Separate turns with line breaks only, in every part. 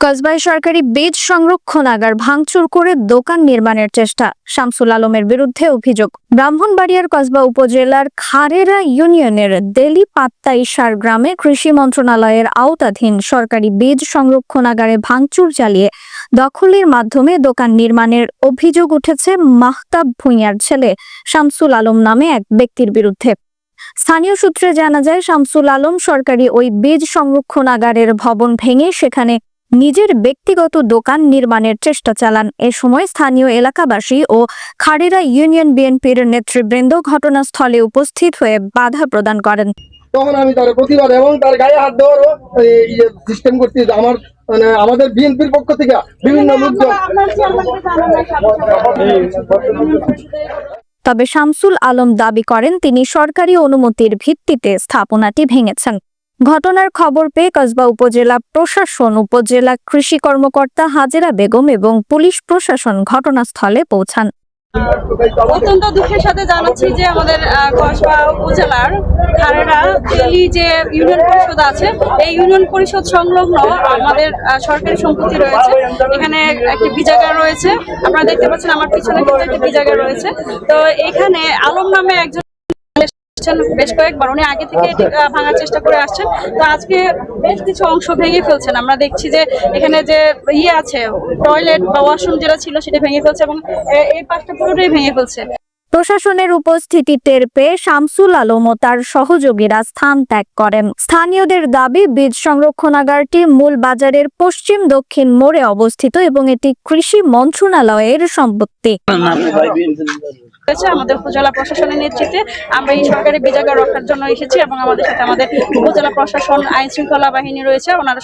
কসবায় সরকারি বীজ সংরক্ষণাগার ভাঙচুর করে দোকান নির্মাণের চেষ্টা, শামসুল আলমের বিরুদ্ধে অভিযোগ। ব্রাহ্মণবাড়িয়ার কসবা উপজেলার খারেরা ইউনিয়নের দেলি পাত্তা ইশার গ্রামে কৃষি মন্ত্রণালয়ের আওতাধীন সরকারি বীজ সংরক্ষণাগারে ভাঙচুর চালিয়ে দখলের মাধ্যমে দোকান নির্মাণের অভিযোগ উঠেছে মাহতাব ভুঁইয়ার ছেলে শামসুল আলম নামে এক ব্যক্তির বিরুদ্ধে। স্থানীয় সূত্রে জানা যায়, শামসুল আলম সরকারি ওই বীজ সংরক্ষণাগারের ভবন ভেঙে সেখানে নিজের ব্যক্তিগত দোকান নির্মাণের চেষ্টা চালান। এ সময় স্থানীয় এলাকাবাসী ও খাড়িরা ইউনিয়ন বিএনপির নেতৃবৃন্দ ঘটনাস্থলে উপস্থিত হয়ে বাধা প্রদান করেন।
তখন আমি তার প্রতিবাদ এবং তার গায়ে হাত দেওয়ারও সিস্টেম করছি আমার মানে আমাদের বিএনপির পক্ষ থেকে বিভিন্ন লোকজন
তবে শামসুল আলম দাবি করেন তিনি সরকারি অনুমতির ভিত্তিতে স্থাপনাটি ভেঙেছেন। ঘটনার খবর পেয়ে কসবা উপজেলা প্রশাসন, উপজেলা কৃষি কর্মকর্তা হাজেরা বেগম এবং পুলিশ প্রশাসন ঘটনাস্থলে পৌঁছান।
অত্যন্ত দুঃখের সাথে জানাচ্ছি যে আমাদের কসবা উপজেলার খারেরা দিল্লি যে ইউনিয়ন পরিষদ আছে, এই ইউনিয়ন পরিষদ সংলগ্ন আমাদের সরকারি সম্পত্তি রয়েছে। এখানে একটি বিজাগার রয়েছে। আপনারা দেখতে পাচ্ছেন আমার পিছনে কিন্তু একটি বিজাগার রয়েছে। তো এখানে আলম নামে একজন এসেছেন বেশ কয়েকবার উনি আগে থেকে আহ, ভাঙার চেষ্টা করে আসছেন। তো আজকে বেশ কিছু অংশ ভেঙে ফেলছেন। আমরা দেখছি যে এখানে যে ইয়ে আছে টয়লেট বা ওয়াশরুম যেটা ছিল সেটা ভেঙে ফেলছে এবং এই পাশটা পুরোটাই ভেঙে ফেলছে।
প্রশাসনের উপস্থিতি টের পেয়ে শামসুল আলম ও তার সহযোগীরা স্থান ত্যাগ করেন। স্থানীয়দের দাবি বীজ সংরক্ষণাগারটি মূল বাজারের পশ্চিম দক্ষিণ মোড়ে অবস্থিত এবং এটি কৃষি মন্ত্রণালয়ের সম্পত্তি।
হয়েছে আমাদের উপজেলা প্রশাসনের নেতৃত্বে। আমরা এই সরকারি বিজাগার রক্ষার জন্য এসেছি এবং আমাদের সাথে আমাদের উপজেলা প্রশাসন আইন শৃঙ্খলা বাহিনী রয়েছে। ওনারা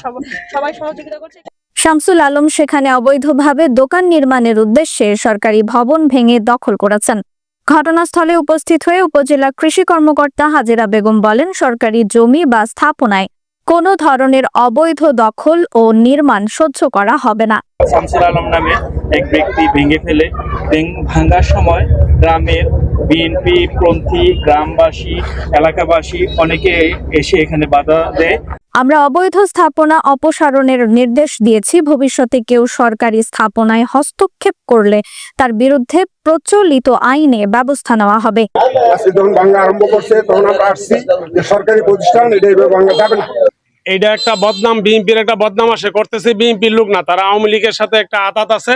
সবাই সহযোগিতা করছে।
শামসুল আলম সেখানে অবৈধভাবে দোকান নির্মাণের উদ্দেশ্যে সরকারি ভবন ভেঙে দখল করেছেন। ঘটনাস্থলে উপস্থিত হয়ে উপজেলা কৃষি কর্মকর্তা হাজেরা বেগম বলেন, সরকারি জমি বা স্থাপনায় কোনো ধরনের অবৈধ দখল ও নির্মাণ সহ্য করা হবে না।
শামসুল আলম নামে এক ব্যক্তি ভেঙে ফেলে। ভেঙ- ভাঙার সময় গ্রামের বিএনপি পন্থী গ্রামবাসী, এলাকাবাসী অনেকে এসে এখানে বাধা দেয়।
আমরা অবৈধ স্থাপনা অপসারণের নির্দেশ দিয়েছি। ভবিষ্যতে কেউ সরকারি স্থাপনায় হস্তক্ষেপ করলে তার বিরুদ্ধে প্রচলিত আইনে ব্যবস্থা নেওয়া হবে।
যখন ভাঙ্গা আরম্ভ করছে তখন আমরা আসছি যে সরকারি প্রতিষ্ঠান এটা এইভাবে ভাঙ্গা যাবে না।
এইটা একটা বদনাম বিএনপির একটা বদনাম আসে। করতেছে বিএনপির লোক না তারা আওয়ামী লীগের সাথে একটা আতাত আছে।